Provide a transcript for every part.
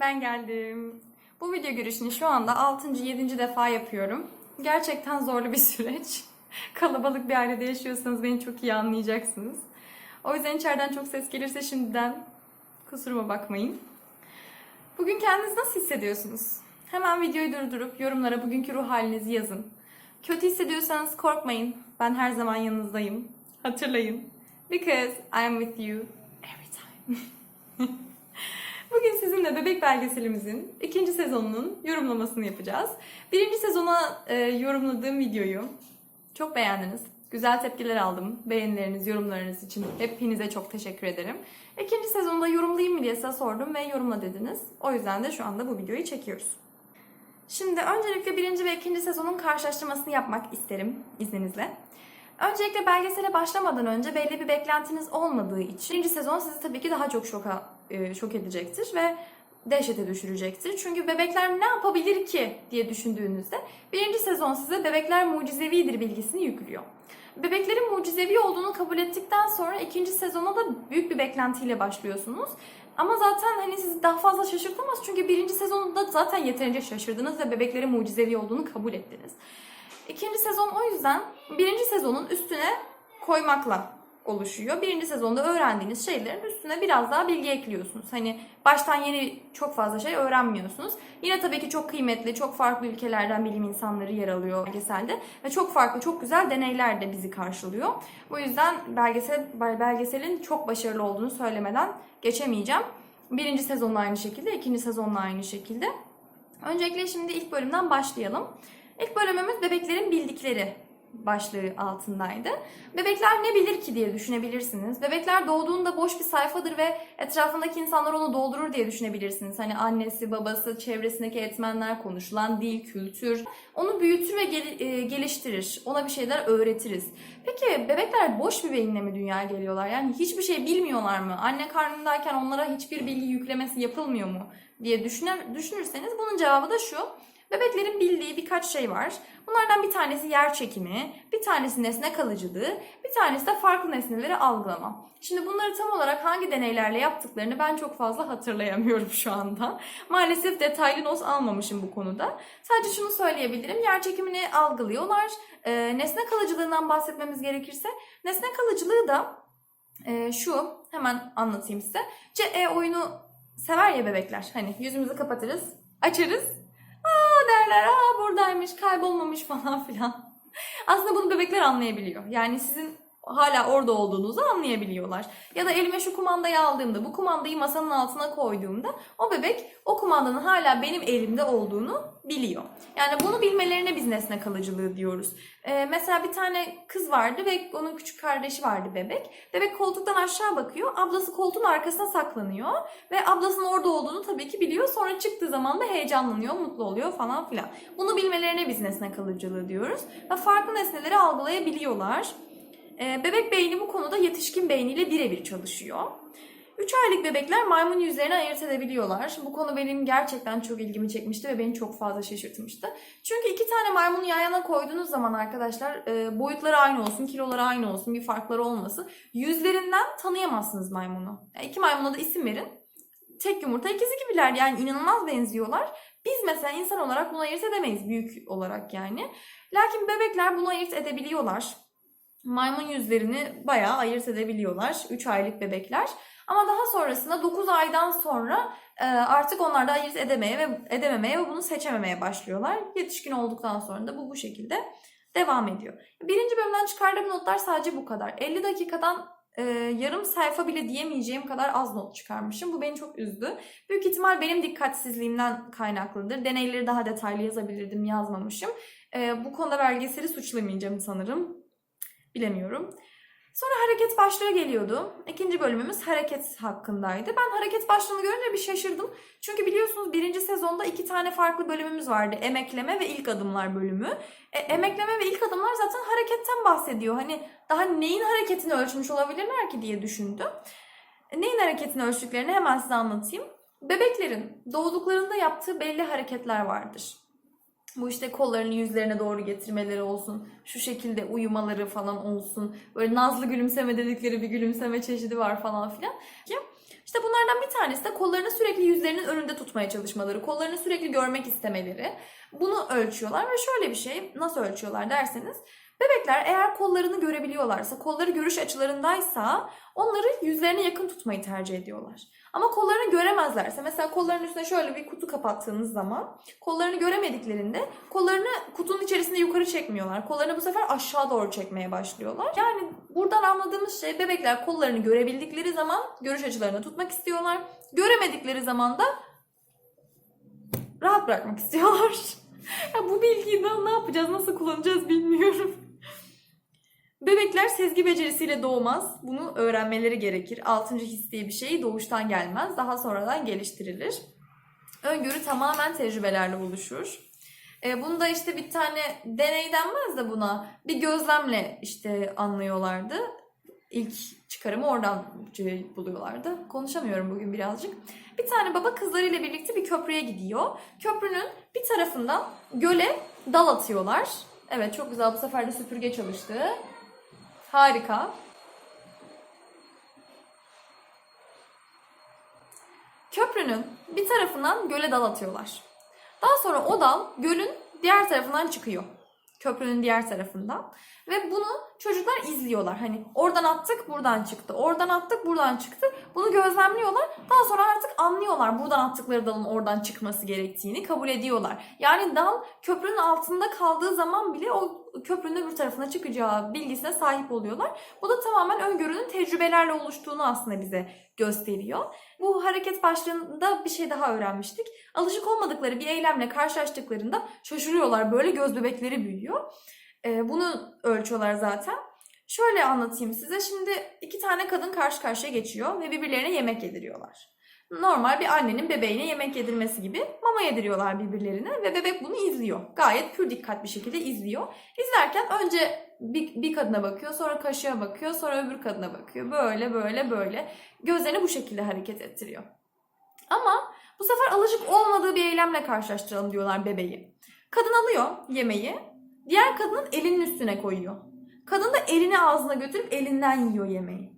ben geldim. Bu video görüşünü şu anda 6. 7. defa yapıyorum. Gerçekten zorlu bir süreç. Kalabalık bir ailede yaşıyorsanız beni çok iyi anlayacaksınız. O yüzden içeriden çok ses gelirse şimdiden kusuruma bakmayın. Bugün kendinizi nasıl hissediyorsunuz? Hemen videoyu durdurup yorumlara bugünkü ruh halinizi yazın. Kötü hissediyorsanız korkmayın. Ben her zaman yanınızdayım. Hatırlayın. Because I'm with you every time. Bugün sizinle Bebek belgeselimizin ikinci sezonunun yorumlamasını yapacağız. Birinci sezona e, yorumladığım videoyu çok beğendiniz. Güzel tepkiler aldım. Beğenileriniz, yorumlarınız için hepinize çok teşekkür ederim. İkinci sezonda yorumlayayım mı diye size sordum ve yorumla dediniz. O yüzden de şu anda bu videoyu çekiyoruz. Şimdi öncelikle birinci ve ikinci sezonun karşılaştırmasını yapmak isterim izninizle. Öncelikle belgesele başlamadan önce belli bir beklentiniz olmadığı için birinci sezon sizi tabii ki daha çok şoka, e, şok edecektir ve dehşete düşürecektir. Çünkü bebekler ne yapabilir ki diye düşündüğünüzde birinci sezon size bebekler mucizevidir bilgisini yüklüyor. Bebeklerin mucizevi olduğunu kabul ettikten sonra ikinci sezona da büyük bir beklentiyle başlıyorsunuz. Ama zaten hani sizi daha fazla şaşırtamaz çünkü birinci sezonda zaten yeterince şaşırdınız ve bebeklerin mucizevi olduğunu kabul ettiniz. İkinci sezon o yüzden birinci sezonun üstüne koymakla oluşuyor. Birinci sezonda öğrendiğiniz şeylerin üstüne biraz daha bilgi ekliyorsunuz. Hani baştan yeni çok fazla şey öğrenmiyorsunuz. Yine tabii ki çok kıymetli, çok farklı ülkelerden bilim insanları yer alıyor belgeselde. Ve çok farklı, çok güzel deneyler de bizi karşılıyor. Bu yüzden belgesel, belgeselin çok başarılı olduğunu söylemeden geçemeyeceğim. Birinci sezonla aynı şekilde, ikinci sezonla aynı şekilde. Öncelikle şimdi ilk bölümden başlayalım. İlk bölümümüz bebeklerin bildikleri başlığı altındaydı. Bebekler ne bilir ki diye düşünebilirsiniz. Bebekler doğduğunda boş bir sayfadır ve etrafındaki insanlar onu doldurur diye düşünebilirsiniz. Hani annesi, babası, çevresindeki etmenler, konuşulan dil, kültür. Onu büyütür ve gel- e, geliştirir. Ona bir şeyler öğretiriz. Peki bebekler boş bir beyinle mi dünyaya geliyorlar? Yani hiçbir şey bilmiyorlar mı? Anne karnındayken onlara hiçbir bilgi yüklemesi yapılmıyor mu? diye düşünür, düşünürseniz bunun cevabı da şu. Bebeklerin bildiği birkaç şey var. Bunlardan bir tanesi yer çekimi, bir tanesi nesne kalıcılığı, bir tanesi de farklı nesneleri algılama. Şimdi bunları tam olarak hangi deneylerle yaptıklarını ben çok fazla hatırlayamıyorum şu anda. Maalesef detaylı not almamışım bu konuda. Sadece şunu söyleyebilirim. Yer çekimini algılıyorlar. Ee, nesne kalıcılığından bahsetmemiz gerekirse, nesne kalıcılığı da e, şu, hemen anlatayım size. CE oyunu sever ya bebekler. Hani yüzümüzü kapatırız, açarız, derler aa buradaymış kaybolmamış falan filan. Aslında bunu bebekler anlayabiliyor. Yani sizin hala orada olduğunuzu anlayabiliyorlar. Ya da elime şu kumandayı aldığımda, bu kumandayı masanın altına koyduğumda o bebek o kumandanın hala benim elimde olduğunu biliyor. Yani bunu bilmelerine biz nesne kalıcılığı diyoruz. Ee, mesela bir tane kız vardı ve onun küçük kardeşi vardı bebek. Bebek koltuktan aşağı bakıyor. Ablası koltuğun arkasına saklanıyor. Ve ablasının orada olduğunu tabii ki biliyor. Sonra çıktığı zaman da heyecanlanıyor, mutlu oluyor falan filan. Bunu bilmelerine biz nesne kalıcılığı diyoruz. Ve farklı nesneleri algılayabiliyorlar. Ee, bebek beyni bu konuda yetişkin beyniyle birebir çalışıyor. 3 aylık bebekler maymun yüzlerini ayırt edebiliyorlar. Bu konu benim gerçekten çok ilgimi çekmişti ve beni çok fazla şaşırtmıştı. Çünkü iki tane maymunu yan yana koyduğunuz zaman arkadaşlar e, boyutları aynı olsun, kiloları aynı olsun, bir farkları olmasın. Yüzlerinden tanıyamazsınız maymunu. Yani iki maymuna da isim verin. Tek yumurta ikizi gibiler yani inanılmaz benziyorlar. Biz mesela insan olarak bunu ayırt edemeyiz büyük olarak yani. Lakin bebekler bunu ayırt edebiliyorlar. Maymun yüzlerini bayağı ayırt edebiliyorlar. 3 aylık bebekler. Ama daha sonrasında 9 aydan sonra e, artık onlar da ayırt edemeye ve edememeye ve bunu seçememeye başlıyorlar. Yetişkin olduktan sonra da bu bu şekilde devam ediyor. Birinci bölümden çıkardığım notlar sadece bu kadar. 50 dakikadan e, yarım sayfa bile diyemeyeceğim kadar az not çıkarmışım. Bu beni çok üzdü. Büyük ihtimal benim dikkatsizliğimden kaynaklıdır. Deneyleri daha detaylı yazabilirdim, yazmamışım. E, bu konuda belgeseli suçlamayacağım sanırım. Bilemiyorum. Sonra hareket başlığı geliyordu. İkinci bölümümüz hareket hakkındaydı. Ben hareket başlığını görünce bir şaşırdım. Çünkü biliyorsunuz birinci sezonda iki tane farklı bölümümüz vardı. Emekleme ve ilk adımlar bölümü. E, emekleme ve ilk adımlar zaten hareketten bahsediyor. Hani daha neyin hareketini ölçmüş olabilirler ki diye düşündüm. Neyin hareketini ölçtüklerini hemen size anlatayım. Bebeklerin doğduklarında yaptığı belli hareketler vardır. Bu işte kollarını yüzlerine doğru getirmeleri olsun. Şu şekilde uyumaları falan olsun. Böyle nazlı gülümseme dedikleri bir gülümseme çeşidi var falan filan. Ki İşte bunlardan bir tanesi de kollarını sürekli yüzlerinin önünde tutmaya çalışmaları, kollarını sürekli görmek istemeleri. Bunu ölçüyorlar ve şöyle bir şey nasıl ölçüyorlar derseniz bebekler eğer kollarını görebiliyorlarsa, kolları görüş açılarındaysa onları yüzlerine yakın tutmayı tercih ediyorlar. Ama kollarını göremezlerse mesela kolların üstüne şöyle bir kutu kapattığınız zaman kollarını göremediklerinde kollarını kutunun içerisinde yukarı çekmiyorlar. Kollarını bu sefer aşağı doğru çekmeye başlıyorlar. Yani buradan anladığımız şey bebekler kollarını görebildikleri zaman görüş açılarını tutmak istiyorlar. Göremedikleri zaman da rahat bırakmak istiyorlar. ya bu bilgiyi ne yapacağız, nasıl kullanacağız bilmiyorum. Bebekler sezgi becerisiyle doğmaz. Bunu öğrenmeleri gerekir. Altıncı his diye bir şey doğuştan gelmez. Daha sonradan geliştirilir. Öngörü tamamen tecrübelerle oluşur. E, bunu da işte bir tane deney denmez de buna bir gözlemle işte anlıyorlardı. İlk çıkarımı oradan buluyorlardı. Konuşamıyorum bugün birazcık. Bir tane baba kızlarıyla birlikte bir köprüye gidiyor. Köprünün bir tarafından göle dal atıyorlar. Evet çok güzel bu sefer de süpürge çalıştı. Harika. Köprünün bir tarafından göle dal atıyorlar. Daha sonra o dal gölün diğer tarafından çıkıyor. Köprünün diğer tarafından. Ve bunu çocuklar izliyorlar. Hani oradan attık buradan çıktı. Oradan attık buradan çıktı. Bunu gözlemliyorlar. Daha sonra artık anlıyorlar buradan attıkları dalın oradan çıkması gerektiğini kabul ediyorlar. Yani dal köprünün altında kaldığı zaman bile o köprünün öbür tarafına çıkacağı bilgisine sahip oluyorlar. Bu da tamamen öngörünün tecrübelerle oluştuğunu aslında bize gösteriyor. Bu hareket başlığında bir şey daha öğrenmiştik. Alışık olmadıkları bir eylemle karşılaştıklarında şaşırıyorlar. Böyle göz bebekleri büyüyor. Ee, bunu ölçüyorlar zaten. Şöyle anlatayım size. Şimdi iki tane kadın karşı karşıya geçiyor ve birbirlerine yemek yediriyorlar. Normal bir annenin bebeğine yemek yedirmesi gibi mama yediriyorlar birbirlerine ve bebek bunu izliyor. Gayet pür dikkat bir şekilde izliyor. İzlerken önce bir, bir kadına bakıyor, sonra kaşığa bakıyor, sonra öbür kadına bakıyor. Böyle böyle böyle gözlerini bu şekilde hareket ettiriyor. Ama bu sefer alışık olmadığı bir eylemle karşılaştıralım diyorlar bebeği. Kadın alıyor yemeği, diğer kadının elinin üstüne koyuyor. Kadın da elini ağzına götürüp elinden yiyor yemeği.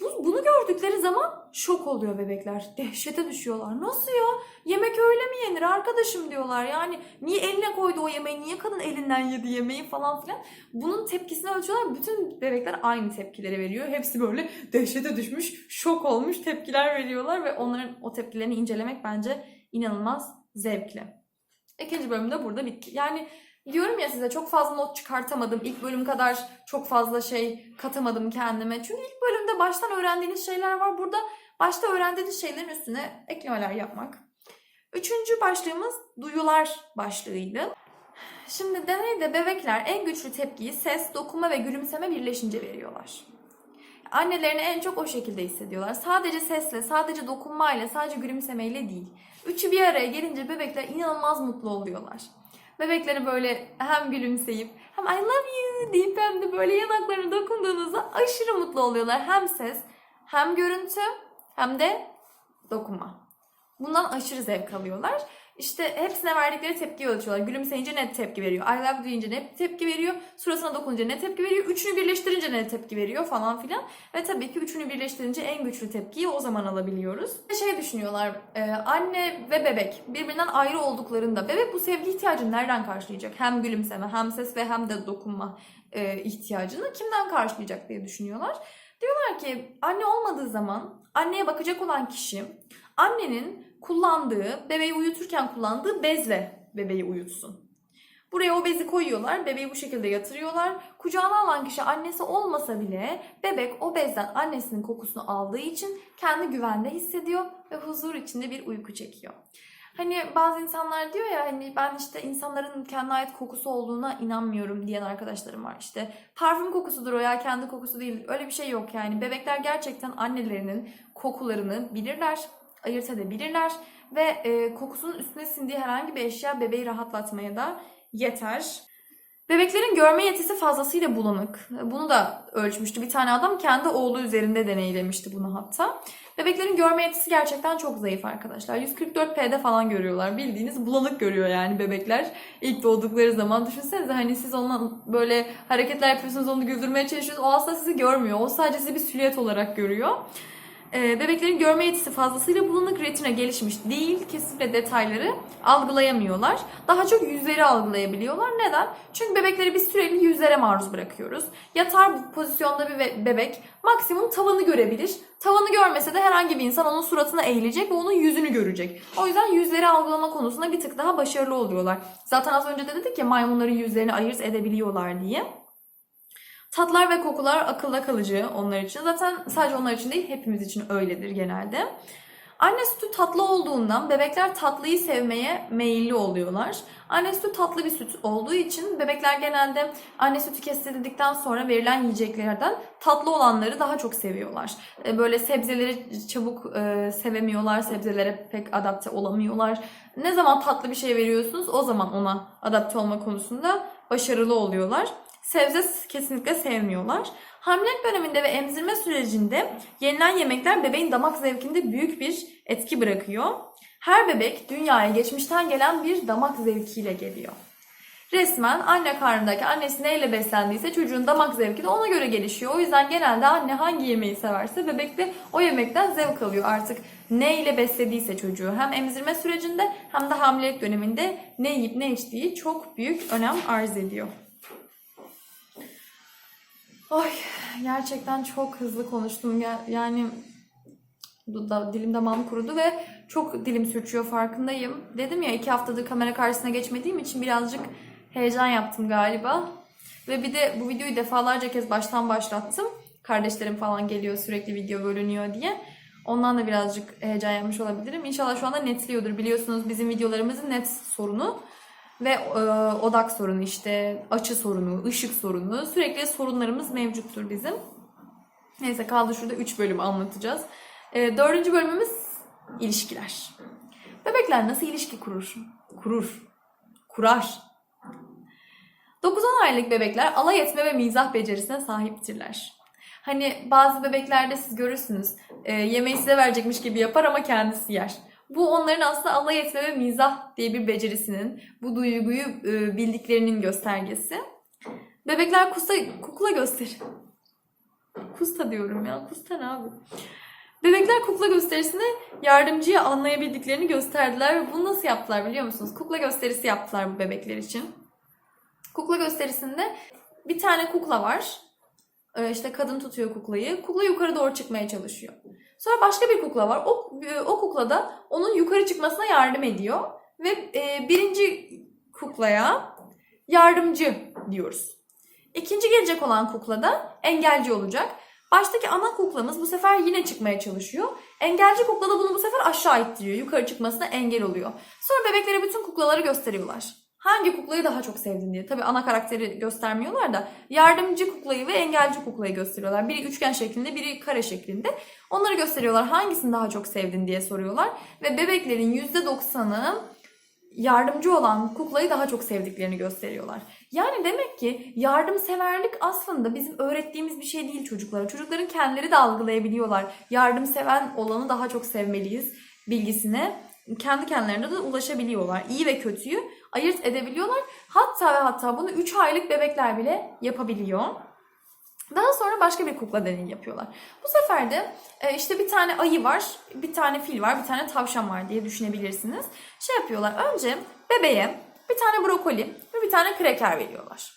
Bu, bunu gördükleri zaman şok oluyor bebekler. Dehşete düşüyorlar. Nasıl ya? Yemek öyle mi yenir arkadaşım diyorlar. Yani niye eline koydu o yemeği? Niye kadın elinden yedi yemeği falan filan. Bunun tepkisini ölçüyorlar. Bütün bebekler aynı tepkileri veriyor. Hepsi böyle dehşete düşmüş, şok olmuş tepkiler veriyorlar ve onların o tepkilerini incelemek bence inanılmaz zevkli. İkinci bölümde burada bitti. Yani Diyorum ya size çok fazla not çıkartamadım. İlk bölüm kadar çok fazla şey katamadım kendime. Çünkü ilk bölümde baştan öğrendiğiniz şeyler var. Burada başta öğrendiğiniz şeylerin üstüne eklemeler yapmak. Üçüncü başlığımız duyular başlığıydı. Şimdi deneyde bebekler en güçlü tepkiyi ses, dokunma ve gülümseme birleşince veriyorlar. Annelerini en çok o şekilde hissediyorlar. Sadece sesle, sadece dokunmayla, sadece gülümsemeyle değil. Üçü bir araya gelince bebekler inanılmaz mutlu oluyorlar. Bebekleri böyle hem gülümseyip hem I love you deyip hem de böyle yanaklarına dokunduğunuzda aşırı mutlu oluyorlar. Hem ses, hem görüntü, hem de dokunma. Bundan aşırı zevk alıyorlar. İşte hepsine verdikleri tepkiyi ölçüyorlar. Gülümseyince ne tepki veriyor? I love deyince ne tepki veriyor? Suratına dokununca ne tepki veriyor? Üçünü birleştirince ne tepki veriyor falan filan. Ve tabii ki üçünü birleştirince en güçlü tepkiyi o zaman alabiliyoruz. Ve şey düşünüyorlar. e, anne ve bebek birbirinden ayrı olduklarında bebek bu sevgi ihtiyacını nereden karşılayacak? Hem gülümseme, hem ses ve hem de dokunma e, ihtiyacını kimden karşılayacak diye düşünüyorlar. Diyorlar ki anne olmadığı zaman anneye bakacak olan kişi annenin kullandığı, bebeği uyuturken kullandığı bezle bebeği uyutsun. Buraya o bezi koyuyorlar, bebeği bu şekilde yatırıyorlar. Kucağına alan kişi annesi olmasa bile bebek o bezden annesinin kokusunu aldığı için kendi güvende hissediyor ve huzur içinde bir uyku çekiyor. Hani bazı insanlar diyor ya hani ben işte insanların kendine ait kokusu olduğuna inanmıyorum diyen arkadaşlarım var. İşte parfüm kokusudur o ya kendi kokusu değil. Öyle bir şey yok yani. Bebekler gerçekten annelerinin kokularını bilirler ayırt edebilirler ve e, kokusunun üstüne sindiği herhangi bir eşya bebeği rahatlatmaya da yeter. Bebeklerin görme yetisi fazlasıyla bulanık. Bunu da ölçmüştü. Bir tane adam kendi oğlu üzerinde deneylemişti bunu hatta. Bebeklerin görme yetisi gerçekten çok zayıf arkadaşlar. 144p'de falan görüyorlar. Bildiğiniz bulanık görüyor yani bebekler. ilk doğdukları zaman. Düşünsenize hani siz onunla böyle hareketler yapıyorsunuz onu güldürmeye çalışıyorsunuz. O asla sizi görmüyor. O sadece sizi bir silüet olarak görüyor. E, bebeklerin görme yetisi fazlasıyla bulanık retina gelişmiş değil. Kesinlikle detayları algılayamıyorlar. Daha çok yüzleri algılayabiliyorlar. Neden? Çünkü bebekleri biz sürekli yüzlere maruz bırakıyoruz. Yatar pozisyonda bir be- bebek maksimum tavanı görebilir. Tavanı görmese de herhangi bir insan onun suratına eğilecek ve onun yüzünü görecek. O yüzden yüzleri algılama konusunda bir tık daha başarılı oluyorlar. Zaten az önce de dedik ya maymunların yüzlerini ayırt edebiliyorlar diye. Tatlar ve kokular akılda kalıcı onlar için. Zaten sadece onlar için değil hepimiz için öyledir genelde. Anne sütü tatlı olduğundan bebekler tatlıyı sevmeye meyilli oluyorlar. Anne sütü tatlı bir süt olduğu için bebekler genelde anne sütü kesildikten sonra verilen yiyeceklerden tatlı olanları daha çok seviyorlar. E, Böyle sebzeleri çabuk e, sevemiyorlar, sebzelere pek adapte olamıyorlar. Ne zaman tatlı bir şey veriyorsunuz o zaman ona adapte olma konusunda başarılı oluyorlar. Sebze kesinlikle sevmiyorlar. Hamilelik döneminde ve emzirme sürecinde yenilen yemekler bebeğin damak zevkinde büyük bir etki bırakıyor. Her bebek dünyaya geçmişten gelen bir damak zevkiyle geliyor. Resmen anne karnındaki annesi neyle beslendiyse çocuğun damak zevki de ona göre gelişiyor. O yüzden genelde anne hangi yemeği severse bebek de o yemekten zevk alıyor artık. Neyle beslediyse çocuğu hem emzirme sürecinde hem de hamilelik döneminde ne yiyip ne içtiği çok büyük önem arz ediyor. Ay gerçekten çok hızlı konuştum. Ya- Yani da, dilim damağım kurudu ve çok dilim sürçüyor farkındayım. Dedim ya iki haftadır kamera karşısına geçmediğim için birazcık heyecan yaptım galiba. Ve bir de bu videoyu defalarca kez baştan başlattım. Kardeşlerim falan geliyor sürekli video bölünüyor diye. Ondan da birazcık heyecan yapmış olabilirim. İnşallah şu anda netliyordur. Biliyorsunuz bizim videolarımızın net sorunu ve e, odak sorunu işte açı sorunu, ışık sorunu sürekli sorunlarımız mevcuttur bizim. Neyse kaldı şurada 3 bölüm anlatacağız. E, dördüncü bölümümüz ilişkiler. Bebekler nasıl ilişki kurur? Kurur. Kurar. 9-10 aylık bebekler alay etme ve mizah becerisine sahiptirler. Hani bazı bebeklerde siz görürsünüz e, yemeği size verecekmiş gibi yapar ama kendisi yer. Bu onların aslında alay etme ve mizah diye bir becerisinin, bu duyguyu e, bildiklerinin göstergesi. Bebekler kusta, kukla gösterir. Kusta diyorum ya. Kusta ne abi? Bebekler kukla gösterisini yardımcıya anlayabildiklerini gösterdiler ve bunu nasıl yaptılar biliyor musunuz? Kukla gösterisi yaptılar bu bebekler için. Kukla gösterisinde bir tane kukla var. Ee, işte kadın tutuyor kuklayı. Kukla yukarı doğru çıkmaya çalışıyor. Sonra başka bir kukla var. O, e, o kukla da onun yukarı çıkmasına yardım ediyor. Ve e, birinci kuklaya yardımcı diyoruz. İkinci gelecek olan kukla da engelci olacak. Baştaki ana kuklamız bu sefer yine çıkmaya çalışıyor. Engelci kukla da bunu bu sefer aşağı ittiriyor. Yukarı çıkmasına engel oluyor. Sonra bebeklere bütün kuklaları gösteriyorlar. Hangi kuklayı daha çok sevdin diye. Tabii ana karakteri göstermiyorlar da yardımcı kuklayı ve engelci kuklayı gösteriyorlar. Biri üçgen şeklinde, biri kare şeklinde. Onları gösteriyorlar. Hangisini daha çok sevdin diye soruyorlar. Ve bebeklerin %90'ı yardımcı olan kuklayı daha çok sevdiklerini gösteriyorlar. Yani demek ki yardımseverlik aslında bizim öğrettiğimiz bir şey değil çocuklara. Çocukların kendileri de algılayabiliyorlar. Yardımseven olanı daha çok sevmeliyiz bilgisine kendi kendilerine de ulaşabiliyorlar. İyi ve kötüyü ayırt edebiliyorlar. Hatta ve hatta bunu 3 aylık bebekler bile yapabiliyor. Daha sonra başka bir kukla deneyi yapıyorlar. Bu sefer de e, işte bir tane ayı var, bir tane fil var, bir tane tavşan var diye düşünebilirsiniz. Şey yapıyorlar. Önce bebeğe bir tane brokoli ve bir tane kreker veriyorlar.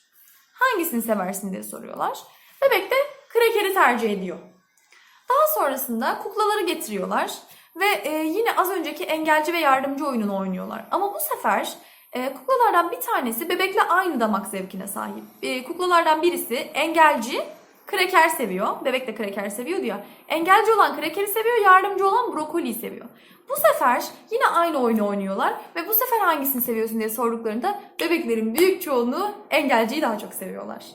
Hangisini seversin diye soruyorlar. Bebek de krekeri tercih ediyor. Daha sonrasında kuklaları getiriyorlar ve e, yine az önceki engelci ve yardımcı oyununu oynuyorlar. Ama bu sefer e, kuklalardan bir tanesi bebekle aynı damak zevkine sahip. E, kuklalardan birisi engelci, kreker seviyor. Bebek de kreker seviyor diyor. Engelci olan krekeri seviyor, yardımcı olan brokoliyi seviyor. Bu sefer yine aynı oyunu oynuyorlar ve bu sefer hangisini seviyorsun diye sorduklarında bebeklerin büyük çoğunluğu engelciyi daha çok seviyorlar.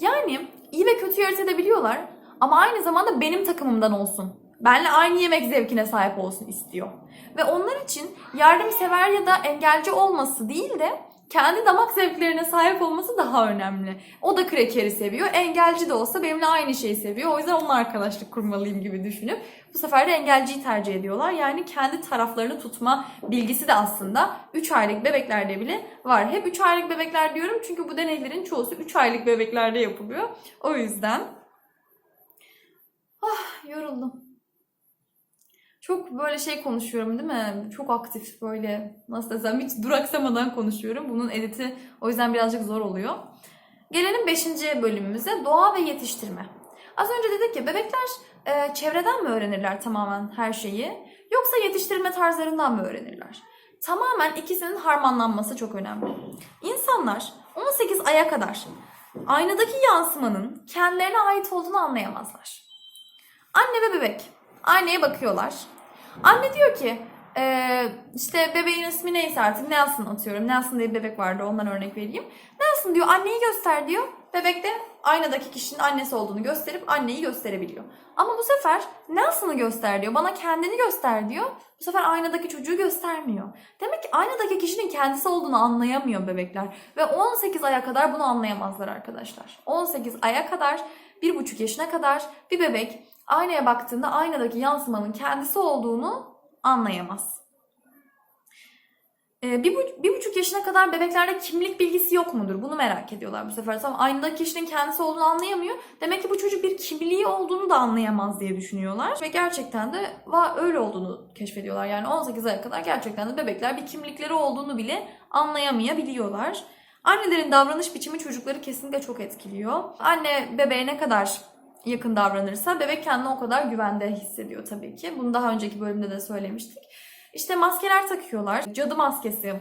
Yani iyi ve kötü ayırt edebiliyorlar ama aynı zamanda benim takımımdan olsun. Benle aynı yemek zevkine sahip olsun istiyor. Ve onlar için yardımsever ya da engelci olması değil de kendi damak zevklerine sahip olması daha önemli. O da krekeri seviyor. Engelci de olsa benimle aynı şeyi seviyor. O yüzden onunla arkadaşlık kurmalıyım gibi düşünüp bu sefer de engelciyi tercih ediyorlar. Yani kendi taraflarını tutma bilgisi de aslında 3 aylık bebeklerde bile var. Hep 3 aylık bebekler diyorum çünkü bu deneylerin çoğusu 3 aylık bebeklerde yapılıyor. O yüzden ah yoruldum. Çok böyle şey konuşuyorum değil mi? Çok aktif böyle nasıl desem hiç duraksamadan konuşuyorum. Bunun editi o yüzden birazcık zor oluyor. Gelelim 5. bölümümüze doğa ve yetiştirme. Az önce dedik ki bebekler e, çevreden mi öğrenirler tamamen her şeyi yoksa yetiştirme tarzlarından mı öğrenirler? Tamamen ikisinin harmanlanması çok önemli. İnsanlar 18 aya kadar aynadaki yansımanın kendilerine ait olduğunu anlayamazlar. Anne ve bebek anneye bakıyorlar. Anne diyor ki eee, işte bebeğin ismi neyse artık Nelson atıyorum. Nelson diye bir bebek vardı ondan örnek vereyim. Nelson diyor anneyi göster diyor. Bebek de aynadaki kişinin annesi olduğunu gösterip anneyi gösterebiliyor. Ama bu sefer Nelson'ı göster diyor. Bana kendini göster diyor. Bu sefer aynadaki çocuğu göstermiyor. Demek ki aynadaki kişinin kendisi olduğunu anlayamıyor bebekler. Ve 18 aya kadar bunu anlayamazlar arkadaşlar. 18 aya kadar, 1,5 yaşına kadar bir bebek aynaya baktığında aynadaki yansımanın kendisi olduğunu anlayamaz. Ee, bir, bu- bir buçuk yaşına kadar bebeklerde kimlik bilgisi yok mudur? Bunu merak ediyorlar bu sefer. Tamam aynadaki kişinin kendisi olduğunu anlayamıyor. Demek ki bu çocuk bir kimliği olduğunu da anlayamaz diye düşünüyorlar. Ve gerçekten de va- öyle olduğunu keşfediyorlar. Yani 18 aya kadar gerçekten de bebekler bir kimlikleri olduğunu bile anlayamayabiliyorlar. Annelerin davranış biçimi çocukları kesinlikle çok etkiliyor. Anne bebeğe ne kadar yakın davranırsa bebek kendini o kadar güvende hissediyor tabii ki. Bunu daha önceki bölümde de söylemiştik. İşte maskeler takıyorlar. Cadı maskesi,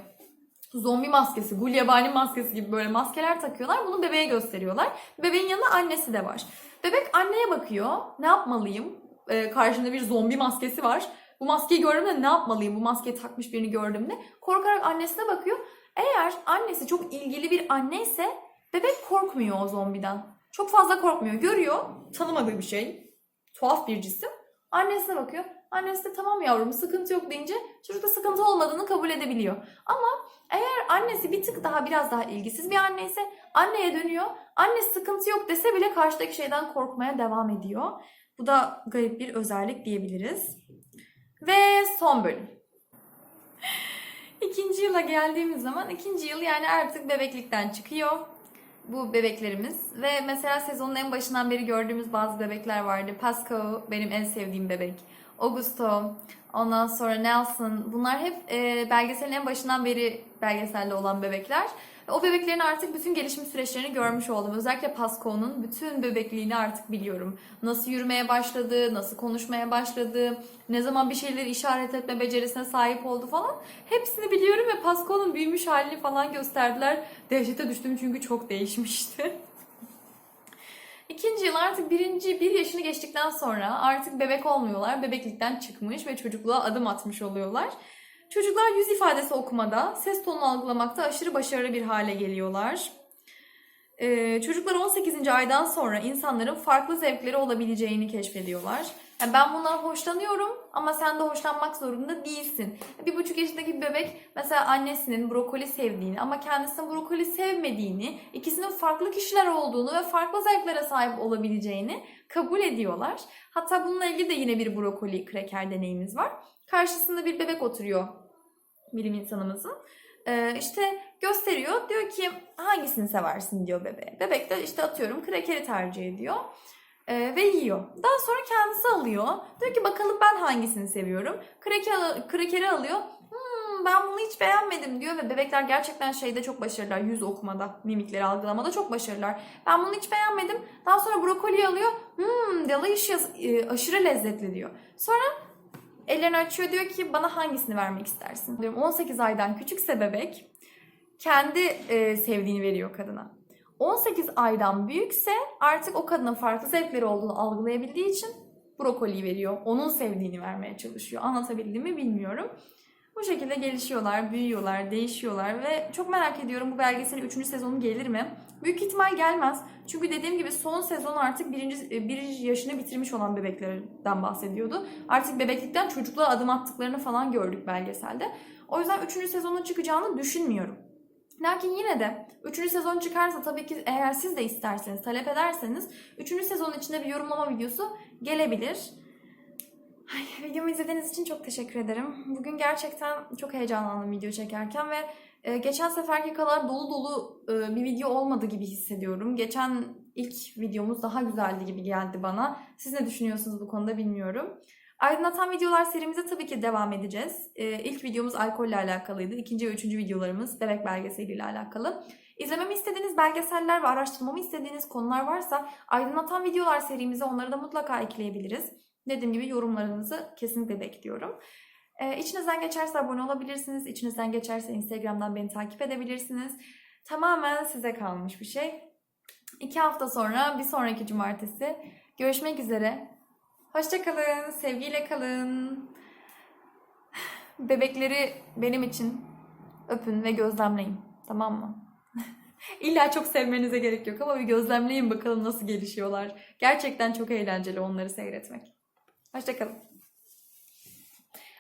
zombi maskesi, gulyabani maskesi gibi böyle maskeler takıyorlar. Bunu bebeğe gösteriyorlar. Bebeğin yanında annesi de var. Bebek anneye bakıyor. Ne yapmalıyım? Ee, karşında bir zombi maskesi var. Bu maskeyi gördüğümde ne yapmalıyım? Bu maskeyi takmış birini gördüğümde korkarak annesine bakıyor. Eğer annesi çok ilgili bir anne ise bebek korkmuyor o zombiden. Çok fazla korkmuyor. Görüyor, tanımadığı bir şey. Tuhaf bir cisim. Annesine bakıyor. Annesi de tamam yavrum sıkıntı yok deyince çocuk da sıkıntı olmadığını kabul edebiliyor. Ama eğer annesi bir tık daha biraz daha ilgisiz bir anne ise anneye dönüyor. Anne sıkıntı yok dese bile karşıdaki şeyden korkmaya devam ediyor. Bu da garip bir özellik diyebiliriz. Ve son bölüm. İkinci yıla geldiğimiz zaman ikinci yıl yani artık bebeklikten çıkıyor bu bebeklerimiz ve mesela sezonun en başından beri gördüğümüz bazı bebekler vardı. Pascal benim en sevdiğim bebek. Augusto, ondan sonra Nelson bunlar hep e, belgeselin en başından beri belgeselde olan bebekler. O bebeklerin artık bütün gelişim süreçlerini görmüş oldum. Özellikle Pascal'ın bütün bebekliğini artık biliyorum. Nasıl yürümeye başladı, nasıl konuşmaya başladı, ne zaman bir şeyleri işaret etme becerisine sahip oldu falan. Hepsini biliyorum ve Pascal'ın büyümüş halini falan gösterdiler. Dehşete düştüm çünkü çok değişmişti. İkinci yıl artık birinci bir yaşını geçtikten sonra artık bebek olmuyorlar. Bebeklikten çıkmış ve çocukluğa adım atmış oluyorlar. Çocuklar yüz ifadesi okumada, ses tonunu algılamakta aşırı başarılı bir hale geliyorlar. Ee, çocuklar 18. aydan sonra insanların farklı zevkleri olabileceğini keşfediyorlar. Yani ben bundan hoşlanıyorum ama sen de hoşlanmak zorunda değilsin. Bir buçuk yaşındaki bir bebek mesela annesinin brokoli sevdiğini ama kendisinin brokoli sevmediğini, ikisinin farklı kişiler olduğunu ve farklı zevklere sahip olabileceğini kabul ediyorlar. Hatta bununla ilgili de yine bir brokoli kreker deneyimiz var. Karşısında bir bebek oturuyor bilim insanımızın. Ee, işte gösteriyor. Diyor ki hangisini seversin diyor bebeğe. Bebek de işte atıyorum krekeri tercih ediyor. Ee, ve yiyor. Daha sonra kendisi alıyor. Diyor ki bakalım ben hangisini seviyorum. Kreker, krekeri alıyor. Hmm, ben bunu hiç beğenmedim diyor ve bebekler gerçekten şeyde çok başarılılar. Yüz okumada, mimikleri algılamada çok başarılılar. Ben bunu hiç beğenmedim. Daha sonra brokoli alıyor. Hmm, delicious, e, aşırı lezzetli diyor. Sonra ellerini açıyor diyor ki bana hangisini vermek istersin? Diyorum 18 aydan küçükse bebek kendi e, sevdiğini veriyor kadına. 18 aydan büyükse artık o kadının farklı zevkleri olduğunu algılayabildiği için brokoli veriyor. Onun sevdiğini vermeye çalışıyor. Anlatabildim mi bilmiyorum. Bu şekilde gelişiyorlar, büyüyorlar, değişiyorlar ve çok merak ediyorum bu belgeselin 3. sezonu gelir mi? Büyük ihtimal gelmez. Çünkü dediğim gibi son sezon artık birinci, birinci yaşını bitirmiş olan bebeklerden bahsediyordu. Artık bebeklikten çocukluğa adım attıklarını falan gördük belgeselde. O yüzden 3. sezonun çıkacağını düşünmüyorum. Lakin yine de 3. sezon çıkarsa tabii ki eğer siz de isterseniz, talep ederseniz 3. sezonun içinde bir yorumlama videosu gelebilir. Ay, videomu izlediğiniz için çok teşekkür ederim. Bugün gerçekten çok heyecanlandım video çekerken ve e, geçen seferki kadar dolu dolu e, bir video olmadı gibi hissediyorum. Geçen ilk videomuz daha güzeldi gibi geldi bana. Siz ne düşünüyorsunuz bu konuda bilmiyorum. Aydınlatan videolar serimize tabii ki devam edeceğiz. Ee, ilk videomuz alkolle alakalıydı. İkinci ve üçüncü videolarımız bebek belgeseliyle alakalı. İzlememi istediğiniz belgeseller ve araştırmamı istediğiniz konular varsa aydınlatan videolar serimize onları da mutlaka ekleyebiliriz. Dediğim gibi yorumlarınızı kesinlikle bekliyorum. Ee, içinizden geçerse abone olabilirsiniz. İçinizden geçerse Instagram'dan beni takip edebilirsiniz. Tamamen size kalmış bir şey. İki hafta sonra bir sonraki cumartesi görüşmek üzere. Hoşçakalın, sevgiyle kalın. Bebekleri benim için öpün ve gözlemleyin. Tamam mı? İlla çok sevmenize gerek yok ama bir gözlemleyin bakalım nasıl gelişiyorlar. Gerçekten çok eğlenceli onları seyretmek. Hoşçakalın.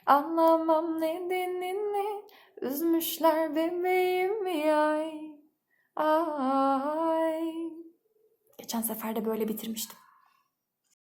Anlamam nedenini üzmüşler bebeğimi ay ay. Geçen sefer de böyle bitirmiştim.